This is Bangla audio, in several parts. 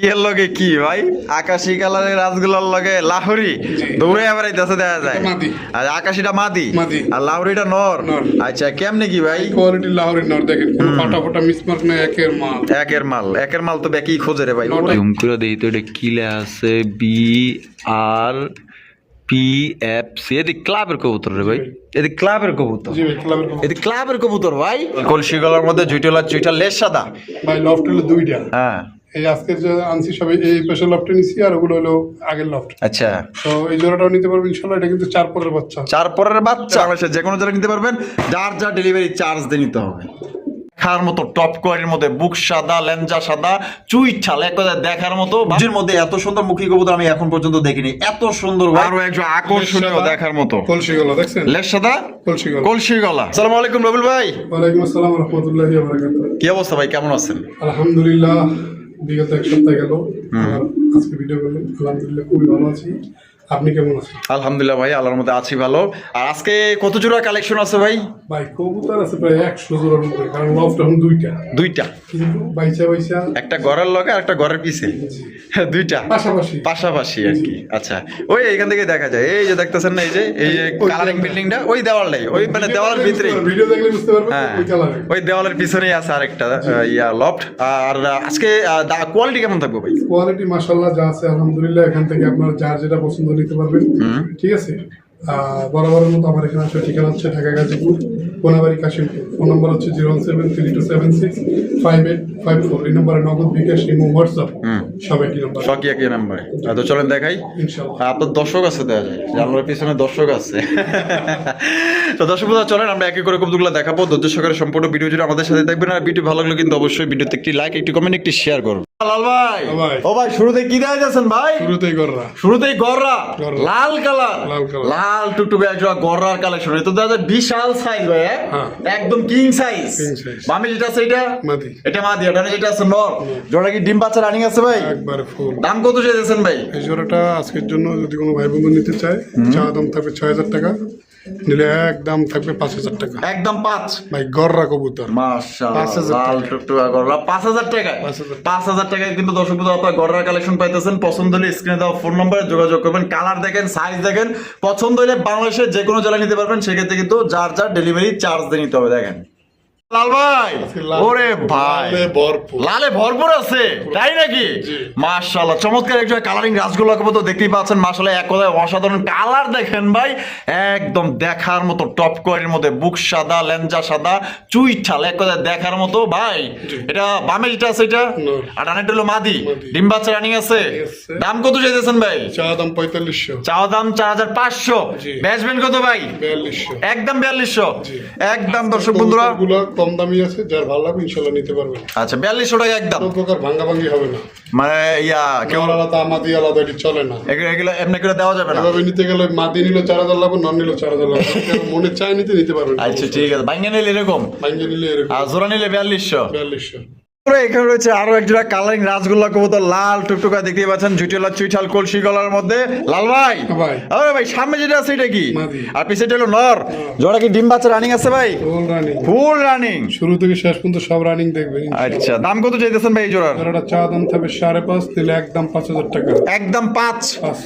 কি এর লগে কি ভাই? আকাশি কালারের রাজগুলার লগে লাহরি? দৌড়ে দেখা যায়। আর আকাশিটা মাদি? মাদি। আর লাহরিটা নর। আচ্ছা কেমনে কি ভাই? কোয়ালিটি লাহোরের নর দেখেন। কোনো ফাটা ফাটা মিসমার্ক না একের মাল। একের মাল। একের মাল তো বেকি খোঁজে রে ভাই। নটা। জুম করে দিই তো এটা কি লেখা আছে? B R P F C এদি ক্লাবের কবুতর রে ভাই। এদি ক্লাবের কবুতর। ক্লাবের কবুতর। এদি ক্লাবের কবুতর ভাই। কলসি গলার মধ্যে জুইটলা চুইটা লেস সাদা। ভাই লফট হলো দুইটা। হ্যাঁ। এই আজকের যে আনছি সবাই এই স্পেশাল লফটে নিছি আর ওগুলো হলো আগের লফট আচ্ছা। তো এই জোড়াটাও নিতে পারবেন ইনশাল্লাহ। এটা কিন্তু চার পরের বাচ্চা। চার পরের বাচ্চা? বাংলাদেশে যে কোনো জায়গায় নিতে পারবেন। যার যা ডেলিভারি চার্জ দিয়ে নিতে হবে। দেখার মতো টপ কোয়ালিটির মধ্যে বুক সাদা লেঞ্জা সাদা চুই ছাল এক কথায় দেখার মতো। বাজির মধ্যে এত সুন্দর মুখী কবুতর আমি এখন পর্যন্ত দেখিনি। এত সুন্দর আরও একজন আকর্ষণীয় দেখার মতো। কলসি গলা দেখছেন? লেস সাদা? কলসি গলা। কলসি গলা। সালাম আলাইকুম রবিল ভাই। ওয়ালাইকুম আসসালাম রহমতুল্লাহি বারাকাতুহু। কি অবস্থা ভাই? কেমন আছেন? আলহামদুলিল্লাহ। বিগত এক সপ্তাহ গেল। আজকে ভিডিও করলেন আলহামদুলিল্লাহ খুবই ভালো আছি। আপনি কেমন আছেন? আলহামদুলিল্লাহ ভাই আল্লাহর মধ্যে আছি ভালো। আর আজকে কত জোড়া কালেকশন আছে ভাই? ভাই কবুতর আছে প্রায় একশো জোড়ার উপরে কারণ লফট এখন দুইটা। দুইটা। কিন্তু একটা ঘরের লগে আর একটা ঘরের পিছে। হ্যাঁ, দুইটা। পাশাপাশি। পাশাপাশি আর কি। আচ্ছা ওই এখান থেকে দেখা যায়। এই যে দেখতেছেন না এই যে এই যে কালারিং বিল্ডিংটা ওই দেওয়ালটাই ওই মানে দেওয়ালের ভিতরে ভিডিও দেখলে বুঝতে পারবেন হ্যাঁ ওই দেওয়ালের পিছনেই আছে আরেকটা ইয়া লফট আর আজকে কোয়ালিটি কেমন থাকবে ভাই? কোয়ালিটি যা আছে আলহামদুলিল্লাহ এখান থেকে আপনার যার যেটা পছন্দ নিতে পারবেন। ঠিক আছে? বরাবরের মতো আমার এখানে আসার ঠিকানা হচ্ছে ঢাকা গাজীপুর কোনাবাড়ি কাশিমপুর। ফোন নম্বর হচ্ছে zero one seven three two seven six five eight five four. এই নম্বরে নগদ বিকাশ ইমো হোয়াটসঅ্যাপ সব একই নম্বর। শকি একই নাম্বারে। তো চলেন দেখাই। আপনার দর্শক আছে দেখা যায়। জানলার পিছনে দর্শক আছে। তো দর্শক বন্ধুরা চলেন আমরা একে করে কবুতরগুলো দেখাবো। ধৈর্য সহকারে সম্পূর্ণ ভিডিও জুড়ে আমাদের সাথে দেখবেন। আর ভিডিও ভালো লাগলে কিন্তু অবশ্যই ভিডিওতে একটি লাইক একটি কমেন্ট একটি শেয়ার করুন। লাল ভাই। ও ভাই। শুরুতে কি ভাই? শুরুতেই কররা শুরুতেই গররা। গররা। লাল কালার। লাল কালার। লাল টুকটুকে একজোড়া গররার কালেকশন এটা তো দাদা বিশাল সাইজ ভাই হ্যাঁ? হ্যাঁ। একদম কিং সাইজ। বামে যেটা আছে এটা? মাদি। এটা মাদি এটা যেটা আছে নর। জোড়া কি ডিম বাচ্চা রানিং আছে ভাই? একবারে ফুল দাম কত চাইছেন ভাই? এই জোড়াটা আজকের জন্য যদি কোনো ভাই বন্ধু নিতে চায় চা দাম থাকবে ছয় হাজার টাকা। নিলে একদম থাকবে পাঁচ হাজার টাকা। একদম পাঁচ? ভাই গররা কবুতর। পাঁচ হাজার লাল টুকটুকা গররা। পাঁচ হাজার টাকায়? পাঁচ হাজার। টাকায় কিন্তু দর্শক বন্ধু আপনার গররা কালেকশন পাইতেছেন। পছন্দ হলে স্ক্রিনে দেওয়া ফোন নম্বরে যোগাযোগ করবেন। কালার দেখেন সাইজ দেখেন। পছন্দ হলে বাংলাদেশের যে কোনো জেলায় নিতে পারবেন। সেক্ষেত্রে কিন্তু যার যার ডেলিভারি চার্জ দিয়ে নিতে হবে দেখেন। লাল ভাই। ওরে ভাই। লালে ভরপুর। আছে তাই নাকি? মাশাআল্লাহ চমৎকার একজন কালারিং রাসগোল্লা কবো দেখতেই পাচ্ছেন। মাশাআল্লাহ এক কথায় অসাধারণ কালার দেখেন ভাই। একদম দেখার মতো টপ কোয়ালিটির মধ্যে বুক সাদা লেঞ্জা সাদা চুই ঠাল এক কথায় দেখার মতো ভাই। এটা বামে যেটা আছে এটা? আর ডানেরটা হলো মাদি। ডিম বাচ্চা রানিং আছে। দাম কত চাইতেছেন ভাই? চা দাম পঁয়তাল্লিশশো। চাওয়া দাম চার হাজার পাঁচশো। জি। কত ভাই? একদম বিয়াল্লিশশো। একদম দর্শক বন্ধুরা। কম দামি আছে যার ভালো লাগবে ইনশাল্লাহ নিতে পারবেন আচ্ছা বিয়াল্লিশশো টাকা একদম। কোনো প্রকার ভাঙ্গা ভাঙ্গি হবে না। মানে ইয়া কেউ কেমন আলাদা আমাদি আলাদা এটি চলে না। এগুলো এগুলো এমনি করে দেওয়া যাবে না? এভাবে নিতে গেলে মাদি নিল চার হাজার লাগবে নন নিল চার হাজার লাগবে কারণ মনে চায় নিতে নিতে পারবেন আচ্ছা ঠিক আছে। ভাঙ্গে নিলে এরকম? ভাঙ্গে নিলে এরকম। আর জোড়া নিলে বিয়াল্লিশশো? বিয়াল্লিশশো। এখানে রয়েছে আরও এক জোড়া কালারিং রাসগোল্লা কবুতর লাল টুকটুকা দেখতে পাচ্ছেন চুইঠাল কলসি গলার মধ্যে। লাল ভাই। আরে ভাই সামনে যেটা আছে এটা কি? মাদি। আর হলো নর। জোড়া কি ডিম বাচ্চা রানিং আছে ভাই? ফুল রানিং ফুল রানিং শুরু থেকে শেষ পর্যন্ত সব রানিং দেখবেন আচ্ছা দাম কত চাইতেছেন ভাই এই জোড়ার? জোড়াটা চা দাম থাকবে সাড়ে পাঁচ দিলে একদম পাঁচ হাজার টাকা। একদম পাঁচ।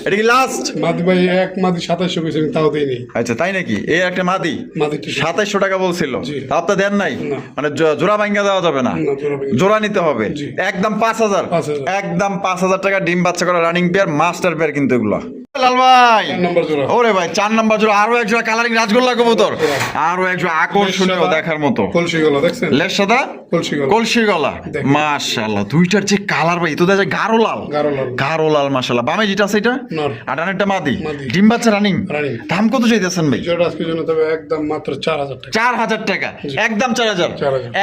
এটা কি লাস্ট মাদি ভাই এক মাদি সাতাশশো আমি তাও দিই নেই আচ্ছা তাই নাকি? এই একটা মাদি। মাদিটা সাতাইশশো টাকা বলছিল। জি। আপনার দেন নাই? মানে জোড়া ভাঙ্গা দেওয়া যাবে না। না, জোড়া নিতে হবে। একদম পাঁচ হাজার। পাঁচ হাজার। একদম পাঁচ হাজার টাকা ডিম বাচ্চা করা রানিং পেয়ার মাস্টার পেয়ার কিন্তু এগুলো। লাল ভাই। চার নম্বর জোড়া। ওরে ভাই চার নম্বর জোড়া। আরও এক জোড়া কালারিং রাজগোল্লা কবুতর। আরও এক জোড়া আকর্ষণীয় দেখার মতো। কলসি গলা দেখছেন? লেস সাদা? কলসি গলা কলসি গলা দেখেন। মাশাআল্লাহ দুইটার যে কালার ভাই তো দেখা গাঢ় লাল। গাঢ় লাল। মাশাআল্লাহ। বামে যেটা আছে এটা? আর ডানেরটা মাদি। মাদি। ডিম বাচ্চা রানিং দাম কত চাইতেছেন ভাই? জোড়া আজকের জন্য তবে একদম মাত্র চার হাজার টাকা। চার হাজার টাকা। একদম 4,000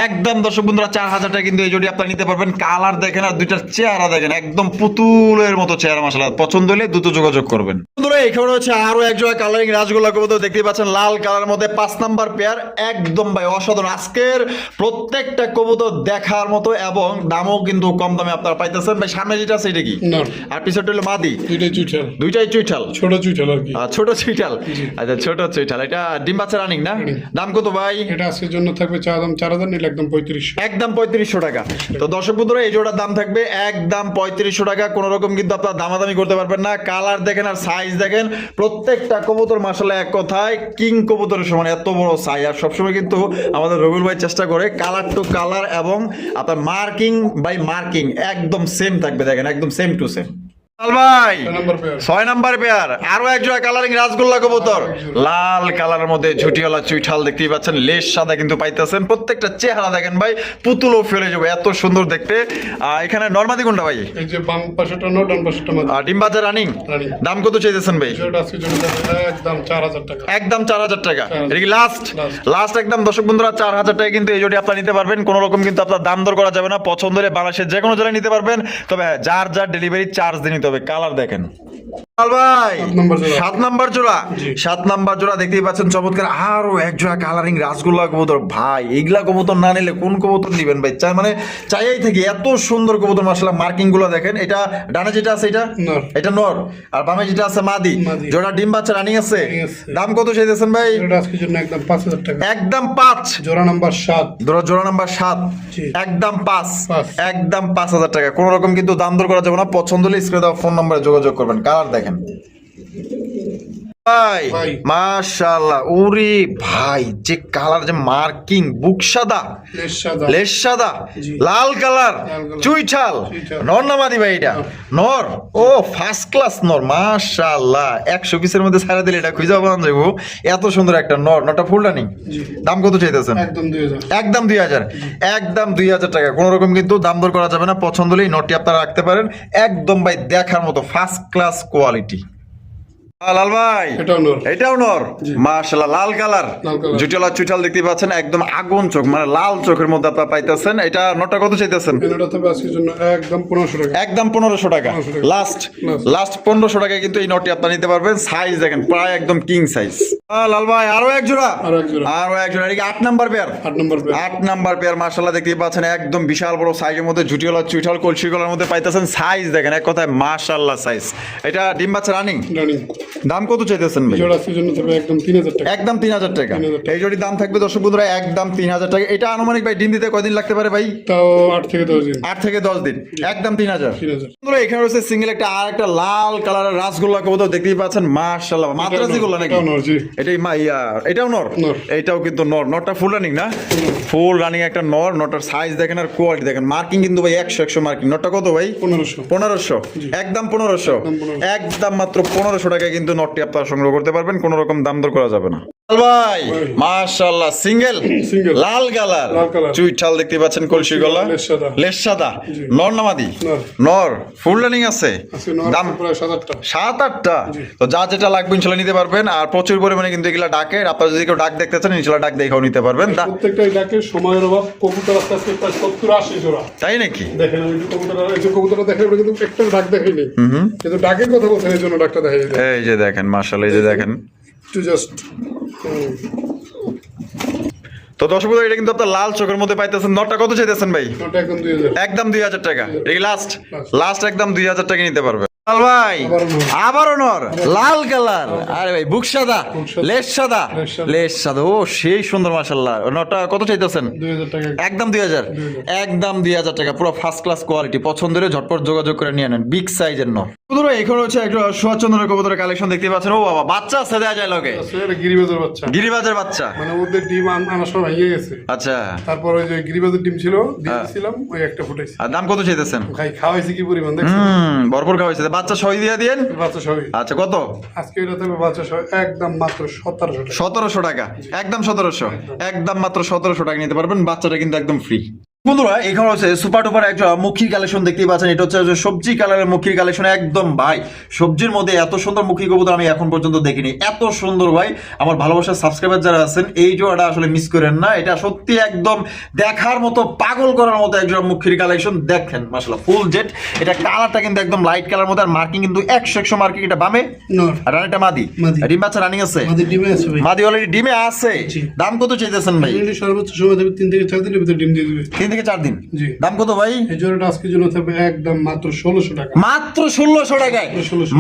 একদম দর্শক বন্ধুরা চার হাজার টাকা কিন্তু এই জোড়ি আপনারা নিতে পারবেন। কালার দেখেন আর দুইটার চেহারা দেখেন। একদম পুতুলের মতো চেহারা মাসালা পছন্দ হলে দ্রুত যোগাযোগ করুন। করবেন। বন্ধুরা এখানে হচ্ছে আরও এক জোড়া কালারিং রাজগোল্লা কবুতর। দেখতে পাচ্ছেন লাল কালার মধ্যে পাঁচ নাম্বার পেয়ার একদম ভাই অসাধারণ। আজকের প্রত্যেকটা কবুতর দেখার মতো এবং দামও কিন্তু কম দামে আপনারা পাইতেছেন। ভাই সামনে যেটা আছে এটা কি? আর পিছনটা হলো মাদি। দুইটাই চুইঠাল। দুইটাই চুইঠাল? ছোট চুইঠাল আর কি। ছোট চুইঠাল? আচ্ছা ছোট চুইঠাল। এটা ডিম বাচ্চা রানিং না? দাম কত ভাই? এটা আজকের জন্য থাকবে চা দাম চার হাজার নিলে একদম পঁয়ত্রিশ একদম পঁয়ত্রিশশো টাকা। তো দর্শক বন্ধুরা এই জোড়ার দাম থাকবে একদম পঁয়ত্রিশশো টাকা। কোনো রকম কিন্তু আপনার দামাদামি করতে পারবেন না। কালার দেখেন আর সাইজ দেখেন, প্রত্যেকটা কবুতর মাসালে এক কথায় কিং কবুতরের সমান, এত বড় সাইজ আর সবসময় কিন্তু আমাদের রবিউল ভাই চেষ্টা করে কালার টু কালার এবং আপনার মার্কিং বাই মার্কিং একদম সেম থাকবে দেখেন, একদম সেম টু সেম ভাই। ছয় নাম্বার পেয়ার আরও এক জোড়া কালারিং রাসগোল্লা কবুতর। লাল কালারের মধ্যে ঝুটিওয়ালা চুইঠাল দেখতেই পাচ্ছেন। লেস সাদা কিন্তু পাইতেছেন। প্রত্যেকটা চেহারা দেখেন ভাই পুতুলও ফেলে যাবে এত সুন্দর দেখতে। এখানে নর্মাদি কোনটা ভাই? এই যে বাম পাশেটা নো ডান পাশেটা মাঝে ডিম বাজার রানিং? দাম কত চাইতেছেন ভাই? একদম চার হাজার টাকা। একদম চার হাজার টাকা। এটা কি লাস্ট Last। লাস্ট একদম দর্শক বন্ধুরা চার হাজার টাকা কিন্তু এই জোটি আপনারা নিতে পারবেন। কোনো রকম কিন্তু আপনার দাম দর করা যাবে না। পছন্দ হলে বাংলাদেশের যে কোনো জেলায় নিতে পারবেন। তবে যার যার ডেলিভারি চার্জ দিয়ে নিতে হবে কালার দেখেন। ভাই। সাত নম্বর জোড়া। নাম্বার জোড়া। সাত নাম্বার জোড়া দেখতেই পাচ্ছেন চমৎকার। আরও এক জোড়া কালারিং রাসগোল্লা কবুতর। ভাই এইগুলা কবুতর না নিলে কোন কবুতর নিবেন ভাই? চাই মানে চাইয়াই থেকে এত সুন্দর কবুতর মাসাল্লাহ মার্কিংগুলো দেখেন। এটা ডানে যেটা আছে এটা? এটা নর। আর বামে যেটা আছে মাদি। মাদি। জোড়া ডিম বাচ্চা রানিং আছে? দাম কত চাইতেছেন ভাই? একদম পাঁচ হাজার টাকা। একদম পাঁচ। জোড়া নাম্বার সাত। জোড়া নাম্বার সাত। একদম পাঁচ। পাঁচ। একদম পাঁচ হাজার টাকা। কোনো রকম কিন্তু দাম দর করা যাবে না। পছন্দ হলে স্ক্রিনে দেওয়া ফোন নম্বরে যোগাযোগ করবেন। কালার দেখেন। ভাই ভাই। মাশাআল্লাহ ওরে ভাই যে কালার যে মার্কিং বুক সাদা লেস সাদা। লাল কালার। চুইঠাল। নর নামাদি ভাই এটা? নর। ও ফার্স্ট ক্লাস নর মাশাআল্লাহ। একশো পিসের মধ্যে ছাড়া দিলে এটা খুঁজে পাওয়া যাব এত সুন্দর একটা নর নটা ফুল রানিং জি। দাম কত চাইতেছেন? একদম দুই হাজার। একদম দুই হাজার। একদম দুই হাজার টাকা। কোনো রকম কিন্তু দাম দর করা যাবে না। পছন্দ হলেই নোটটি আপনারা রাখতে পারেন। একদম ভাই দেখার মতো ফার্স্ট ক্লাস কোয়ালিটি লাল ভাই। এটাও নর। এটাও নর? জি। মাশাআল্লাহ লাল কালার। জুটালা চুটাল দেখতে পাচ্ছেন একদম আগুন চোখ মানে লাল চোখের মধ্যে আপনারা পাইতেছেন। এটা নটা কত চাইতেছেন? এটা থাকবে আজকের জন্য একদম পনেরোশো টাকা। একদম পনেরোশো টাকা। লাস্ট লাস্ট পনেরোশো টাকায় কিন্তু এই নটটি আপনারা নিতে পারবেন। সাইজ দেখেন প্রায় একদম কিং সাইজ লাল ভাই আরও এক জোড়া? আরও এক জোড়া। আরও এক জোড়া এটা কি আট নাম্বার পেয়ার আট নম্বর পেয়ার আট নাম্বার পেয়ার মার্শাল্লাহ দেখতে পাচ্ছেন একদম বিশাল বড় সাইজের মধ্যে জুটিওয়ালা চুইঠাল কলসি গলার মধ্যে পাইতেছেন। সাইজ দেখেন এক কথায় মার্শাল্লাহ সাইজ এটা ডিম বাচ্চা রানিং? রানিং। দাম কত চাইতেছেন জোড়া একদম তিন হাজার টাকা। একদম তিন হাজার টাকা। এই জোড়ির দাম থাকবে দর্শক বন্ধুরা একদম তিন হাজার টাকা। এটা আনুমানিক ভাই ডিম দিতে কয়দিন লাগতে পারে ভাই? তাও আট থেকে দশ দিন। আট থেকে দশ দিন। একদম তিন হাজার। বন্ধুরা এখানে রয়েছে সিঙ্গেল একটা আর একটা লাল কালারের রাসগোল্লা কবুতর দেখতেই পাচ্ছেন মার্শাল্লাহ মাদ্রাজি গোল্লা নাকি? এটাও নর, জি। এটাই মা ইয়া এটাও নর। এটাও কিন্তু নর। নরটা ফুল রানিং না? ফুল রানিং একটা নর। নটার সাইজ দেখেন আর কোয়ালিটি দেখেন। মার্কিং কিন্তু ভাই একশো একশো মার্কিং নটটা কত ভাই? পনেরোশো। পনেরোশো। একদম পনেরোশো। একদম মাত্র পনেরোশো টাকায় কিন্তু নটটি আপনারা সংগ্রহ করতে পারবেন কোনো রকম দাম দর করা যাবে না। ভাই। মাশাল্লাহ সিঙ্গেল? লাল কালার। চুইঠাল দেখতে পাচ্ছেন কলসি গলা? লেস সাদা। লেস সাদা? জি। নর নামাদি নর। নর। ফুল রানিং আছে? দাম সাত আটটা। তো যা যেটা লাগবে ইনশাল্লাহ নিতে পারবেন। আর প্রচুর পরিমাণে কিন্তু এগুলা ডাকে। আপনারা যদি কেউ ডাক দেখতে চান ইনশাল্লাহ ডাক দেখেও নিতে পারবেন। প্রত্যেকটা ডাকে সময়ের অভাব কবুতর আস্তে আস্তে প্রায় সত্তর আশি জোড়া। তাই নাকি? দেখেন এই যে দেখেন কিন্তু একটা ডাক দেখাইনি। কিন্তু ডাকের কথা বলছেন এই জন্য ডাকটা দেখাই এই যে দেখেন মার্শাল এই যে দেখেন। একটু জাস্ট তো দশ বছর এটা কিন্তু আপনার লাল চোখের মধ্যে পাইতেছেন। নটটা কত চাইতেছেন ভাই? একদম দুই হাজার টাকা। এটা লাস্ট লাস্ট একদম দুই হাজার টাকা নিতে পারবে। লাল ভাই। আবারও নর। লাল কালার। আরে ভাই বুক সাদা লেস সাদা। লেস সাদা। ও সেই সুন্দর মার্শাল্লাহ নটটা কত চাইতেছেন? দুই হাজার টাকা। একদম দুই হাজার। একদম দুই হাজার টাকা। পুরো ফার্স্ট ক্লাস কোয়ালিটি পছন্দ হলে ঝটপট যোগাযোগ করে নিয়ে নেন। বিগ সাইজের নর কবুতর এখানে হচ্ছে একটা সুয়াচন্দ্রের কবুতরের কালেকশন দেখতে পাচ্ছেন। ও বাবা বাচ্চা আছে দেওয়া যায় লগে গিরিবাজের বাচ্চা। গিরিবাজের বাচ্চা। মানে ওদের ডিম আন- আনার ভেঙে গেছে। আচ্ছা। তারপর ওই যে গিরিবাজের ডিম ছিল হ্যাঁ। ওই একটা ফুটাইছি। আর দাম কত চাইতেছেন? খাই খাওয়াইছি কি পরিমাণ দেখছেন? ভরপুর খাওয়াইছে। বাচ্চা সই দিয়ে দিয়েন? বাচ্চা সবই। আচ্ছা কত? আজকে এটা থাকবে বাচ্চা সহ একদম মাত্র সতেরোশো টাকা। সতেরোশো টাকা। একদম সতেরোশো। একদম মাত্র সতেরোশো টাকা নিতে পারবেন। বাচ্চাটা কিন্তু একদম ফ্রি বন্ধুরা এখানে হচ্ছে সুপার টুপার একটা মুখির কালেকশন দেখতেই পাচ্ছেন। এটা হচ্ছে সবজি কালারের মুখির কালেকশন একদম ভাই। সবজির মধ্যে এত সুন্দর মুখী কবুতর আমি এখন পর্যন্ত দেখিনি। এত সুন্দর ভাই। আমার ভালোবাসার সাবস্ক্রাইবার যারা আছেন এই জোড়াটা আসলে মিস করেন না। এটা সত্যি একদম দেখার মতো পাগল করার মতো একজন মুখির কালেকশন দেখেন মাসাল্লাহ ফুল জেট এটা কালারটা কিন্তু একদম লাইট কালার মধ্যে আর মার্কিং কিন্তু একশো একশো মার্কিং এটা বামে? আর রানিটা মাদি। ডিম বাচ্চা রানিং আছে? মাদি অলরেডি ডিমে আছে। দাম কত চাইতেছেন ভাই? সর্বোচ্চ সময় দেবে তিন থেকে চার দিনের ভিতরে ডিম দিয়ে দেবে। থেকে চার দিন? দাম কত ভাই? এই জোড়াটা আজকের জন্য থাকবে একদম মাত্র ষোলোশো টাকা। মাত্র ষোলোশো টাকায়?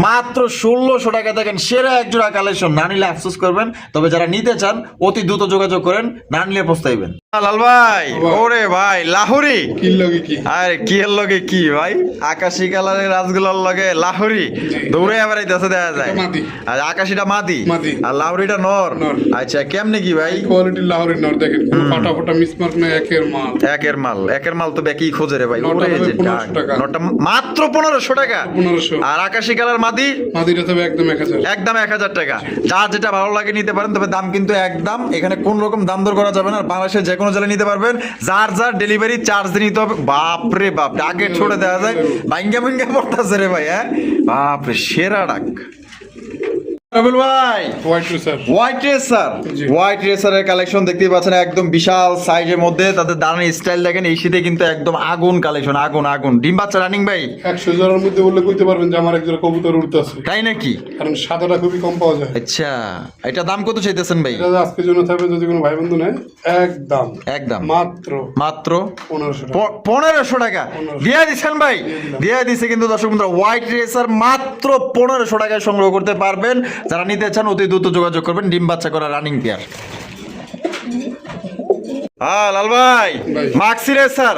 মাত্র ষোলোশো টাকা। দেখেন সেরা এক জোড়া কালেকশন না নিলে আফসোস করবেন। তবে যারা নিতে চান অতি দ্রুত যোগাযোগ করেন না নিলে পস্তাইবেন। লাল ভাই ওরে ভাই লাহোরি। কিল লগে কি? আরে কি এর লগে কি ভাই? আকাশি কালারের রাজগুলার লগে লাহোরি। দৌড়ে আবার দেশে দেখা যায়। আর আকাশিটা মাদি। আর লাহোরিটা নর। নর। আচ্ছা কেমনে কি ভাই? কোয়ালিটির লাহোরের নর দেখেন। কোনো ফাটা ফাটা মিসমার্ক না একের মাল। একের মাল একের মাল তো ব্যাকি খোঁজে রে ভাই ওরে যে ডাক। নটা মাত্র পনেরোশো টাকা? আর আকাশি কালার মাদি? মাদিটা থাকবে একদম এক হাজার। একদম এক হাজার টাকা। যার যেটা ভালো লাগে নিতে পারেন তবে দাম কিন্তু একদম এখানে কোন রকম দাম দর করা যাবে না বাংলাদেশের যে কোনো জেলায় নিতে পারবেন। যার যার ডেলিভারি চার্জ দিয়ে নিতে হবে। বাপরে বাপ আগে ছোড়ে দেওয়া যায়। ভাঙ্গা ভাঙ্গা পড়তেছে রে ভাই হ্যাঁ? বাপরে সেরা ডাক। রবিল ভাই। White racer. হোয়াইট রেসারের কালেকশন দেখতেই পাচ্ছেন একদম বিশাল সাইজের মধ্যে। তাদের দাঁড়ানোর স্টাইল দেখেন এই শীতে কিন্তু একদম আগুন কালেকশন আগুন আগুন। ডিম বাচ্চা রানিং ভাই? একশো জোড়ার মধ্যে বললে কইতে পারবেন যে আমার একজোড়া কবুতর উঠতেছে তাই নাকি? কারণ সাদাটা খুবই কম পাওয়া যায়। আচ্ছা এটা দাম কত চাইতেছেন ভাই? এটা আজকের জন্য থাকবে যদি কোনো ভাই বন্ধু নেয় একদম। একদম। মাত্র মাত্র পনেরোশো টাকা। প- পনেরোশো টাকা। দিয়ে দিচ্ছেন ভাই? দিয়ে দিচ্ছে কিন্তু দর্শক বন্ধুরা হোয়াইট রেসার মাত্র পনেরোশো টাকায় সংগ্রহ করতে পারবেন। যারা নিতে চান অতি দ্রুত যোগাযোগ করবেন। ডিম বাচ্চা করা রানিং পেয়ার হ্যাঁ লাল ভাই। ভাই। মাক্সি রেসার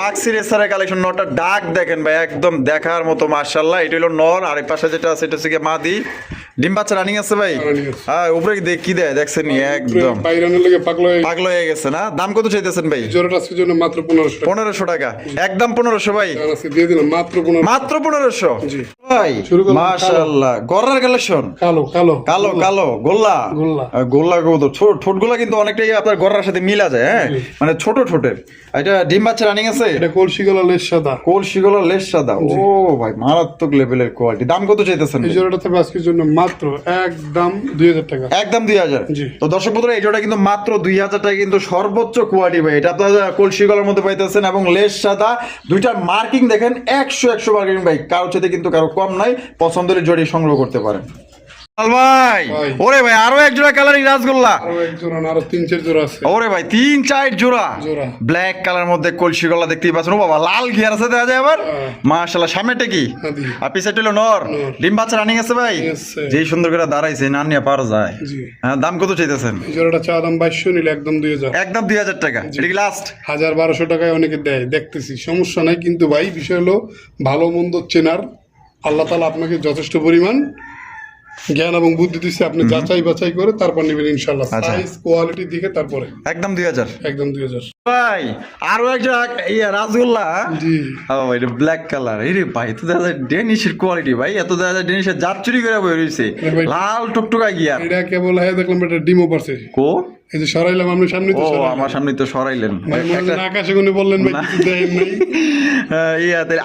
মাক্সি রেসারের কালেকশন নটা ডাক দেখেন ভাই একদম দেখার মতো মার্শাল্লাহ এটা হলো নর আর এই পাশে যেটা আছে এটা হচ্ছে মাদি। ডিম বাচ্চা রানিং আছে ভাই? হ্যাঁ উপরে দেখ কি দেয় দেখছেন একদম। পাগল হয়ে গেছে। না? দাম কত চাইতেছেন ভাই? জোড়াটা আজকের জন্য মাত্র টাকা। একদম ভাই। দিয়ে দিলাম মাত্র জি। ভাই গড়ার কালেকশন কালো। কালো কালো। কালো গোল্লা। গোল্লা। গোল্লা। ঠোঁটগুলা কিন্তু অনেকটাই আপনার গড়ার সাথে মিলা যায় হ্যাঁ? মানে ছোট ঠোঁটের। এটা ডিম বাচ্চা রানিং আছে? এটা কলসি গলা লেস সাদা। কলসিগুলো লেস সাদা। ও ভাই মারাত্মক লেভেলের কোয়ালিটি দাম কত চাইতেছেন এই জোড়াটা আজকের জন্য মাত্র একদম দুই হাজার টাকা। একদম দুই হাজার? তো দর্শক বন্ধুরা এই জোড়া কিন্তু মাত্র দুই হাজার টাকা কিন্তু সর্বোচ্চ কোয়ালিটি ভাই। এটা আপনারা কলসি গলার মধ্যে পাইতেছেন এবং লেস সাদা দুইটার মার্কিং দেখেন একশো একশো মার্কিং ভাই। কারও সাথে কিন্তু কারও কম নাই পছন্দের জড়িয়ে সংগ্রহ করতে পারেন। ভাই। ওরে ভাই আরও এক জোড়া কালারিং রাসগোল্লা। আরও আরও ওরে ভাই তিন চার জোড়া। ব্ল্যাক কালার মধ্যে কলসি গলা দেখতেই পাচ্ছেন। ও বাবা লাল ঘিয়ার আছে দেখা যায় আবার? হ্যাঁ। মাশাল্লাহ সামনেটা কি? আর পিছাটা হলো নর। ডিম বাচ্চা রানিং আছে ভাই? সুন্দর করে দাঁড়াইছে না নিয়ে পারা যায়। হ্যাঁ দাম কত চাইতেছেন? এই জোড়াটা চা দাম বাইশশো নিলে একদম দুই হাজার। একদম দুই হাজার টাকা। এটা কি লাস্ট হাজার বারোশো টাকায় অনেকে দেয় দেখতেছি। সমস্যা নাই কিন্তু ভাই বিষয় হলো ভালো মন্দ চেনার। আল্লাহ তালা আপনাকে যথেষ্ট পরিমাণ জ্ঞান এবং বুদ্ধি দিচ্ছে আপনি যাচাই বাছাই করে তারপর নেবেন ইনশাল্লাহ। সাইজ কোয়ালিটি দিকে তারপরে। একদম দুই হাজার। একদম দুই হাজার। ভাই আরও একটা ইয়া রাসগোল্লা জি। ও এটা ব্ল্যাক কালার এই ভাই তো দাদা ডেনিশের কোয়ালিটি ভাই। এত দাদা ডেনিশের জাত চুরি করে বই রয়েছে। লাল টুকটুকা গিয়া এটা কেবল হ্যাঁ দেখলাম এটা ডিমও পারছে। কো? এই যে সরাইলাম আপনি সামনে তো আমার সামনে তো সরাইলেন। মনে হয় আকাশে কোনে বললেন ভাই কিছু দেন নাই। আহ,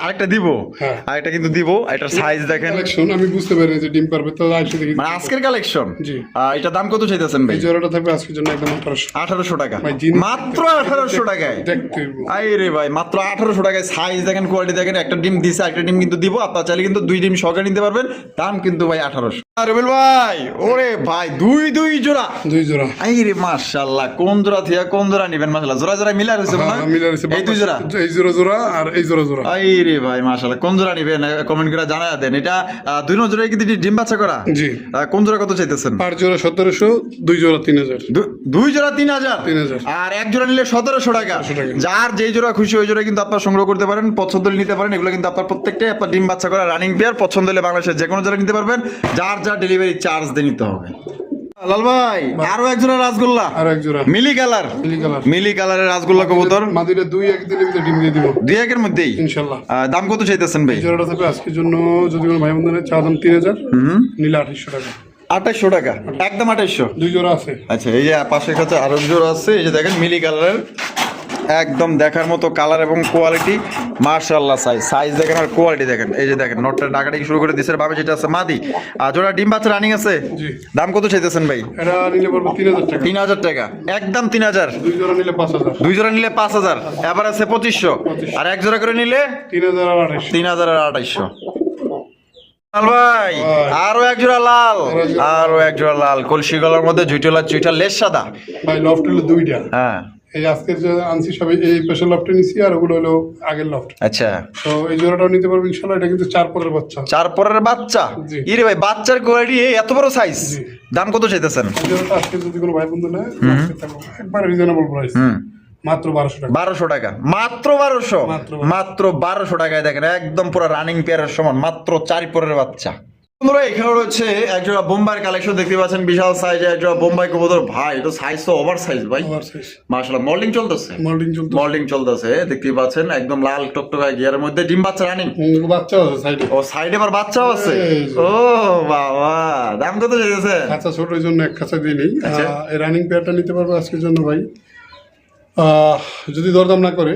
আরেকটা দিব। হ্যাঁ। আরেকটা কিন্তু দিব এটার সাইজ দেখেন। কালেকশন আমি বুঝতে পারি যে ডিম পারবে তো আসে দেখি। মানে আজকের কালেকশন জি। এটা দাম কত চাইতেছেন ভাই? জোড়াটা থাকবে আজকের জন্য একদম আঠারোশো। আঠারোশো টাকা। মাত্র আঠারোশো টাকায়? দেখতে আই রে ভাই মাত্র আঠারোশো টাকায় সাইজ দেখেন কোয়ালিটি দেখেন একটা ডিম দিছে একটা ডিম কিন্তু দিব আপনার চাইলে কিন্তু দুই ডিম সহকারে নিতে পারবেন। দাম কিন্তু ভাই আঠারোশো। রবিল ভাই ওরে ভাই দুই দুই জোড়া। দুই জোড়া। আই রে মাশাল্লাহ কোন জোড়া থিয়া কোন জোড়া নিবেন জোড়া জোড়া হয়? হ্যাঁ, এই দুই জোড়া? এই জোড়া জোড়া আর এই জোড়া জোড়া। আই রে ভাই কোন জোড়া নিবেন? কমেন্ট করে জানা দেন। এটা দুই ডিম বাচ্চা করা? জি। কোন জোড়া কত চাইতেছেন? পাঁচ জোড়া সতেরোশো দুই জোড়া তিন হাজার। দু- দুই জোড়া তিন হাজার? তিন হাজার। আর এক জোড়া নিলে সতেরোশো টাকা। টাকা। যার যেই জোড়া খুশি ওই জোড়া কিন্তু আপনার সংগ্রহ করতে পারেন পছন্দ হলে নিতে পারেন এগুলো কিন্তু আপনার প্রত্যেকটাই আপনার ডিম বাচ্চা করা রানিং পেয়ার পছন্দ হলে বাংলাদেশের যে কোনো জোড়া নিতে পারবেন। যার যার ডেলিভারি চার্জ দিয়ে নিতে হবে। লাল ভাই আরও এক জোড়া রাসগোল্লা। আর এক জোড়া মিলি কালার। মিলি কালার। মিলি কালারের রাসগোল্লা কবুতর। মাদিরে দুই একদিনের ভিতরে ডিম দিয়ে দিব। দুই একের মধ্যেই? ইনশাল্লাহ। আহ, দাম কত চাইতেছেন ভাই? এই জোড়াটা থাকবে আজকের জন্য যদি কোনো ভাই বন্ধুরা চা দাম তিন হাজার। হুম। নিলে আঠাইশশো টাকা। টাকা? একদম আঠাইশশো? দুই জোড়া আছে। আচ্ছা এই যে পাশে কাছে আরও এক জোড়া আছে এই যে দেখেন মিলি কালারের। একদম দেখার মতো কালার এবং কোয়ালিটি মার্শাল্লাহ সাইজ সাইজ দেখেন আর কোয়ালিটি দেখেন। এই যে দেখেন নটটা ডাকাটাকি শুরু করে দিছে ভাবে যেটা আছে মাদি। আর জোড়া ডিম বাচ্চা রানিং আছে? দাম কত চাইতেছেন ভাই? এটা নিলে পড়বে তিন হাজার টাকা। একদম তিন হাজার। দুই জোড়া নিলে পাঁচ হাজার। দুই জোড়া নিলে পাঁচ হাজার। এবার আছে পঁচিশশো। আর এক জোড়া করে নিলে তিন হাজার আর আঠাইশশো ভাই আরও এক জোড়া লাল। আরও এক জোড়া লাল। কলসি গলার মধ্যে জুইটলা চুইটা লেস সাদা। ভাই লফট হলো দুইটা। হ্যাঁ। এই আজকের যে আনছি সব এই স্পেশাল লফটে নিছি আর ওগুলো হলো আগের লফট আচ্ছা। তো এই জোড়াটাও নিতে পারব ইনশাল্লাহ এটা কিন্তু চার পরের বাচ্চা। চার পরের বাচ্চা? ইরে ভাই বাচ্চার কোয়ালিটি এত বড় সাইজ দাম কত চাইতেছেন? জোড়াটা আজকে যদি কোনো ভাই বন্ধু নেয় একবার রিজনেবল প্রাইস মাত্র বারোশো টাকা। বারোশো টাকা। মাত্র বারোশো? মাত্র মাত্র বারোশো টাকায় দেখেন একদম পুরো রানিং পেয়ারের সমান মাত্র চার পরের বাচ্চা। বন্ধুরা এখানে রয়েছে একজোড়া বোম্বাইয়ের কালেকশন দেখতে পাচ্ছেন বিশাল সাইজ একজোড়া বোম্বাই কবুতর। ভাই এটা সাইজ তো ওভার সাইজ ভাই। ওভার মল্ডিং চলতেছে? মল্ডিং চলতে মল্ডিং চলতেছে দেখতে পাচ্ছেন একদম লাল টকটকা গিয়ারের মধ্যে। ডিম বাচ্চা রানিং? বাচ্চা আছে সাইডে ও সাইডে আবার বাচ্চাও আছে? ও বাবা দাম কত চাইতেছে খাঁচা ছোট জন্য এক খাঁচা দিয়ে নেই। আচ্ছা। রানিং পেয়ারটা নিতে পারব আজকের জন্য ভাই। যদি দরদাম না করে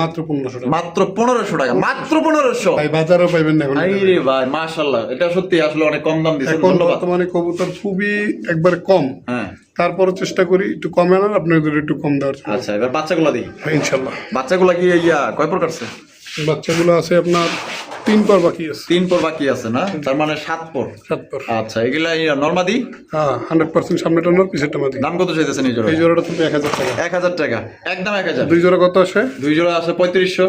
মাত্র পনেরোশো টাকা। মাত্র পনেরোশো টাকা মাত্র পনেরোশো। ভাই বাজারও পাইবেন না আরে ভাই মাশাল্লাহ এটা সত্যি আসলে অনেক কম দাম দিয়েছেন এখন বর্তমানে কবুতর খুবই একবার কম। হ্যাঁ। তারপরও চেষ্টা করি একটু কমে আনার আপনাদের একটু কম দেওয়ার। আচ্ছা এবার বাচ্চাগুলো দিই। ইনশাল্লাহ বাচ্চাগুলো কি ইয়া কয় প্রকারছে বাচ্চাগুলো আছে আপনার তিন পর বাকি আছে। তিন পর বাকি আছে না? তার মানে সাত পর। সাত পর। আচ্ছা এগুলা নর্মাদি? হ্যাঁ হান্ড্রেড পার্সেন্ট সামনেটা নয় পিছেরটা মাদি। দাম কত চাইতেছেন এই জোড়া এই জোড়াটা তুমি এক হাজার টাকা। এক হাজার টাকা। একদম এক হাজার। দুই জোড়া কত আসে? দুই জোড়া আছে পঁয়ত্রিশশো।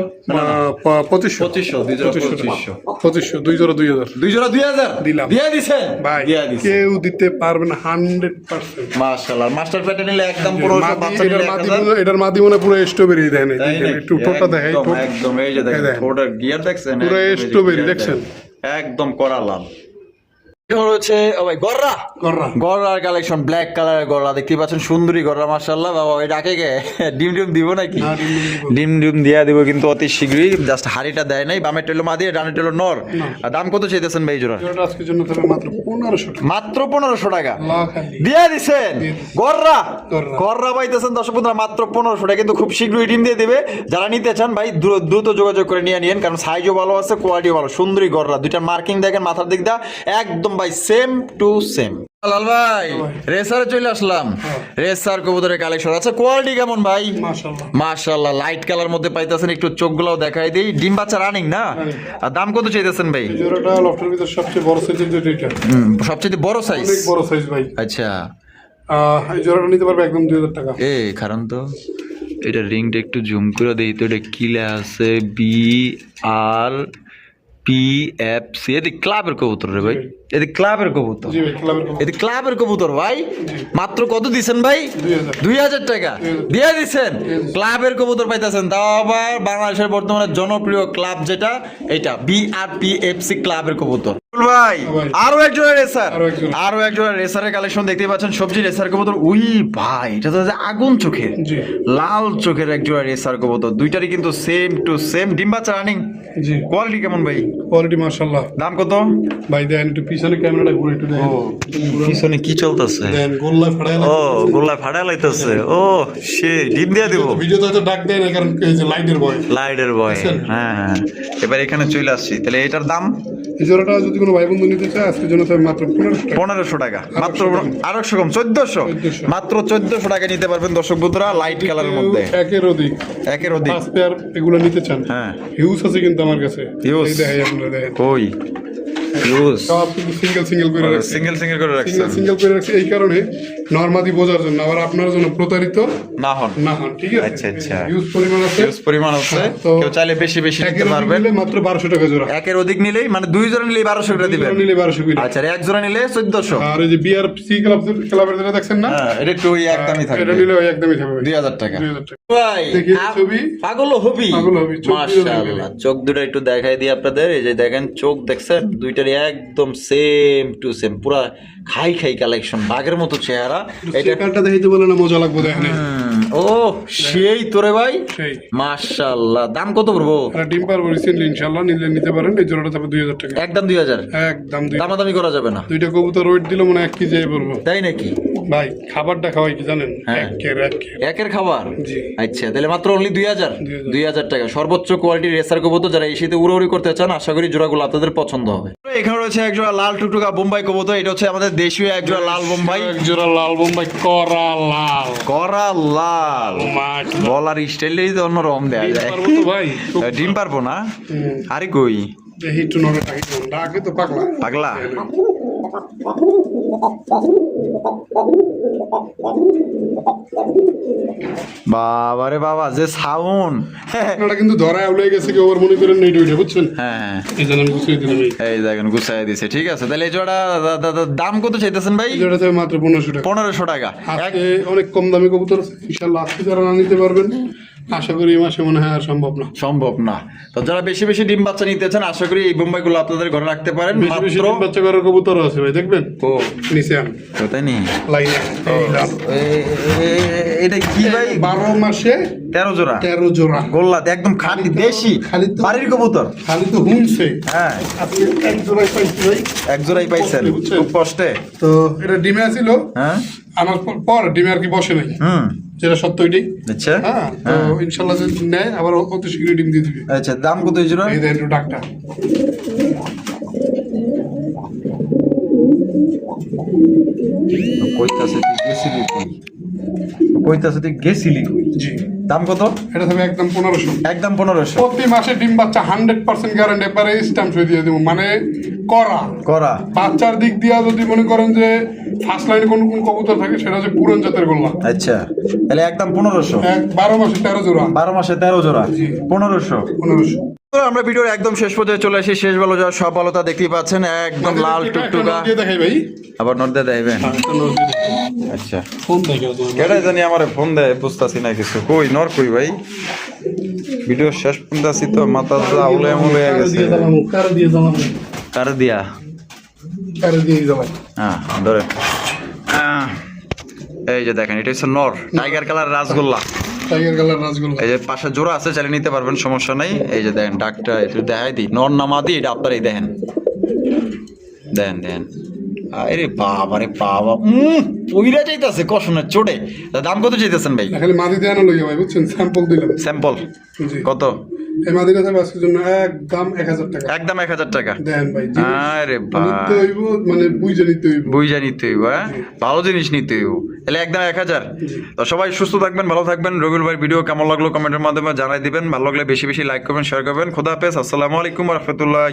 পঁচিশশো। পঁচিশশো দুই জোড়া পঁচিশশো পঁচিশশো। পঁচিশশো দুই জোড়া দুই হাজার। দুই জোড়া দুই হাজার? দিলাম। দিয়ে দিছেন? ভাই দিয়ে দিছেন। কেউ দিতে পারবে না হান্ড্রেড পার্সেন্ট মাশাআল্লাহ মাস্টার প্যাটে নিলে একদম পুরো এটার মাদি এটার মাদি মনে পুরো স্ট্রবেরি দেয় না একটু ঠোঁটটা দেখাই একদম, এই যে দেখেন এই গিয়ার দেখছেন পুরো gear দেখছেন? একদম করা লাল হচ্ছে ভাই গররা। কররা গররার কালেকশন ব্ল্যাক কালারের গররা। দেখতে পাচ্ছেন সুন্দরী গররা মাশাআল্লাহ। বাবা ওই ডাকে গে ডিম ডিম দিব নাকি? ডিম ডিম দিব। দিয়া কিন্তু অতি শীঘ্রই। জাস্ট হাড়িটা দেয় নাই বামের টেলো মাদি ডানের টেলো নর। আর দাম কত চাইতেছেন ভাই মাত্র পনেরোশো টাকা। দিয়ে দিছেন? গররা? গররা। পাইতেছেন দর্শক বন্ধুরা মাত্র পনেরোশো টাকা। কিন্তু খুব শীঘ্রই ডিম দিয়ে দিবে। যারা নিতে চান ভাই দ্রু- দ্রুত যোগাযোগ করে নিয়ে নিন কারণ সাইজও ভালো আছে কোয়ালিটিও ভালো। সুন্দরী গররা। দুইটা মার্কিং দেখেন মাথার দিক দা একদম ভাই সেম টু সেম লাল ভাই রেসারে চলে আসলাম। রেসার কবুতরের কালেকশন আছে। কোয়ালিটি কেমন ভাই? মাশাল্লাহ মাশাআল্লাহ লাইট কালার মধ্যে পাইতেছেন একটু চোখগুলোও দেখাই দেই। ডিম বাচ্চা রানিং না? আর দাম কত চাইতেছেন ভাই? জোড়াটা লফটের ভিতর সবচেয়ে বড় সাইজের এটা সবচেয়ে বড় সাইজ অনেক বড় সাইজ ভাই। আচ্ছা। এই জোড়াটা নিতে পারবে একদম দুই হাজার টাকা। এ কারণ তো এটা রিংটা একটু জুম করে দেই তো এটা কিলে আছে? B R P F C এদি ক্লাবের কবুতর রে ভাই। এদি ক্লাবের কবুতর। ভাই ক্লাবের কবুতর। ভাই। মাত্র কত দিছেন ভাই? দুই হাজার। টাকা। দিয়ে দিছেন? ক্লাবের কবুতর পাইতেছেন। তাও আবার বাংলাদেশের বর্তমানে জনপ্রিয় ক্লাব যেটা এটা বিআরপি এফসি ক্লাবের কবুতর। ভাই। আরও একজন রেসার। আরও একজন। রেসারের কালেকশন দেখতে পাচ্ছেন। সবজি রেসার কবুতর। উই ভাই এটা তো আগুন চোখের। লাল চোখের একজোড়া রেসার কবুতর। দুইটারই কিন্তু সেম টু সেম ডিম বাচ্চা রানিং কোয়ালিটি কেমন ভাই? কোয়ালিটি মাশাল্লাহ দাম কত? ভাই দেন একটু পিছনে ক্যামেরাটা ঘুরে একটু দেখেন। পিছনে কি চলতেছে? গোল্লা ফাড়াই ও গোল্লা লাইতেছে ও সে ডিম দিয়া দিব। ভিডিও তো ডাক দেয় না কারণ এই যে লাইটের ভয়। লাইটের বয় হ্যাঁ হ্যাঁ। এবার এখানে চলে আসছি। তাহলে এটার দাম? এই জোড়াটা যদি কোনো ভাই বন্ধু নিতে চায় আজকের জন্য মাত্র পনেরোশো টাকা। মাত্র আরেকশো কম চোদ্দশো? মাত্র চোদ্দশো টাকা নিতে পারবেন দর্শক বন্ধুরা লাইট কালারের মধ্যে। একের অধিক। একের অধিক। পেয়ার এগুলো নিতে চান। হ্যাঁ। হিউজ আছে কিন্তু আমার কাছে। দেখাই আপনারা দেখেন কই ইউজ সব কিন্তু সিঙ্গেল সিঙ্গেল করে রাখছি। সিঙ্গেল সিঙ্গেল করে সিঙ্গেল সিঙ্গেল করে রাখছি এই কারণে নর্মাদি বোঝার জন্য আবার আপনার জন্য প্রতারিত না হন। না হন ঠিক আছে? আচ্ছা, আচ্ছা। হিউজ পরিমাণ আছে। হিউজ পরিমাণ আছে। হ্যাঁ, কেউ চাইলে বেশি বেশি নিতে একের অধিক পারবেন। নিলে মাত্র বারোশো টাকা জোড়া। একের অধিক নিলেই মানে দুই জোড়া দিবেন। নিলে করে। আচ্ছা আর এক জোড়া নিলে আর এই যে বিআর সি ক্লাব ক্লাবের যেটা দেখছেন না? হ্যাঁ এটা একটু ওই একদমই এটা নিলে ওই একদমই থাকবে। টাকা। টাকা। ভাই ছবি। পাগল হবি। পাগল হবি, চোখ দুটো মাশাআল্লাহ। চোখ দুটো একটু দেখাই দিই আপনাদের। এই যে দেখেন চোখ দেখছেন? দুইটারই একদম সেম টু সেম পুরা খাই খাই কালেকশন বাঘের মতো চেহারা। এটা চেকারটা দেখাইতে বলে না মজা লাগবে দেখেন ও সেই তোরে ভাই? সেই। মাশাল্লাহ দাম কত পড়ব? ডিম পারব রিসেন্টলি ইনশাল্লাহ নিলে নিতে পারেন এই জোড়াটা তারপর দুই হাজার টাকা। একদম দুই হাজার? একদম দুই দামাদামি করা যাবে না। দুইটা কবুতর ওয়েট দিলে মনে হয় এক কেজি পড়ব। তাই নাকি? ভাই খাবারটা খাওয়াই কি জানেন? হ্যাঁ। এক কের এক কের একের খাবার? জি। আচ্ছা তাহলে মাত্র অনলি দুই হাজার? 2000 দুই হাজার টাকা। সর্বোচ্চ কোয়ালিটির রেসার কবুতর যারা এই শীতে উড়াউড়ি করতে চান আশা করি জোড়াগুলো আপনাদের পছন্দ হবে। এখানে রয়েছে একজোড়া লাল টুকটুকা বোম্বাই কবুতর এটা হচ্ছে আমাদের দেশীয় একজোড়া লাল বোম্বাই। একজোড়া লাল বোম্বাই করা লাল। করা লাল। বলার স্টাইলেই তো অন্যরকম দেয়া যায়। ভাই ডিম পারব না? আরে কই? পাগলা। বাবারে বাবা যে সাউন্ড। আপনারা কিন্তু ধরায় উলে গেছে কি ওর মনে করেন নেই ওইটা বুঝছেন? হ্যাঁ এই গুছিয়ে দিলাম এই। দেখেন গুছাই দিছে ঠিক আছে। তাহলে এই জোড়া দাম কত চাইতেছেন ভাই? এই জোড়াতে মাত্র পনেরোশো টাকা। পনেরোশো টাকা। অনেক কম দামি কবুতর আছে ইনশাল্লাহ আজকে যারা না নিতে পারবেন আশা করি এই মাসে মনে হয় আর সম্ভব না। সম্ভব না। তো যারা বেশি বেশি ডিম বাচ্চা নিতে চান আশা করি এই বোম্বাইগুলো আপনাদের ঘরে রাখতে পারেন। বেশি বেশি ডিম বাচ্চা করার কবুতর আছে ভাই দেখবেন? ও। নিচে আন তো তাই নি? লাইনে এটা কি ভাই? বারো মাসে তেরো জোড়া। তেরো জোড়া। গোল্লা একদম খালি দেশি খালি তো- বাড়ির কবুতর। খালি তো হুমছে হ্যাঁ। আজকে এক জোড়াই পাইছি ভাই। এক জোড়াই পাইছেন। খুব কষ্টে। তো এটা ডিমে আছিল। হ্যাঁ। আমার পর- ডিমে আর কি বসে নাই। যেটা সত্য ওইটাই। আচ্ছা। হ্যাঁ তো ইনশাল্লাহ যদি নেয় আবার অতি শীঘ্রই ডিম দিয়ে দিবে। আচ্ছা দাম কত জোড়া এই একটু ডাক্তার কইতাছে তুই গেছিলি কই? কইতাছে তুই গেছিলি কই? জি। দাম কত? এটা থাকবে একদম পনেরোশো। একদম পনেরোশো। প্রতি মাসে ডিম বাচ্চা হান্ড্রেড পার্সেন্ট গ্যারান্টি একবারে স্ট্যাম্প দিয়ে দেবো। মানে করা। করা। বাচ্চার দিক দিয়ে যদি মনে করেন যে ফার্স্ট লাইনে কোন কোন কবুতর থাকে সেটা হচ্ছে পুরন জাতের গোল্লা। আচ্ছা। তাহলে একদম পনেরোশো। বারো মাসে তেরো জোড়া। বারো মাসে তেরো জোড়া। পনেরোশো। পনেরোশো। আমরা ভিডিওর একদম শেষ পর্যায়ে চলে আসি। শেষ ভালো যাওয়ার সব ভালোতা দেখতেই পাচ্ছেন। একদম লাল টুকটুকা। দেখাই ভাই। আবার নর্দে দেবেন আচ্ছা। ফোন দেখে কেটাই জানি আমার ফোন দেয় বুঝতেছি না কিছু। কই নর কই ভাই? ভিডিও শেষ পর্যন্ত আছি তো মাথা আউলে আমলে গেছে। কারও দিয়ে? কার দিয়া হ্যাঁ ধরে। এই যে দেখেন এটা হচ্ছে নর tiger colour rasgulla. Tiger colour rasgulla. এই যে পাশে জোড়া আছে চালিয়ে নিতে পারবেন সমস্যা নাই। এই যে দেখেন ডাকটা একটু দেখাই দিই। নর নামা দিই এটা আপনারাই দেখেন। দেন দেন আরে বাবা রে বাবা। পইরা যাইতাছে কষনের চোটে। দাম কত চাইতেছেন ভাই? খালি মাদি লইয়া ভাই বুঝছেন? স্যাম্পল দিলাম। স্যাম্পল কত? এই মাদিটা থাকবে জন্য একদম এক হাজার টাকা। একদম এক হাজার টাকা? দেন ভাই আরে নিতে হইব মানে বুঝে নিতে হইব। বুঝা নিতে হইব হ্যাঁ? ভালো জিনিস নিতে হইব। তাহলে একদম এক হাজার। তো সবাই সুস্থ থাকবেন ভালো থাকবেন। রবিউল ভাই ভিডিও কেমন লাগল কমেন্টের মাধ্যমে জানাই দিবেন। ভালো লাগলে বেশি বেশি লাইক করবেন শেয়ার করবেন। খোদা হাফেজ। আসসালামু আলাইকুম রহমতুল্লাহ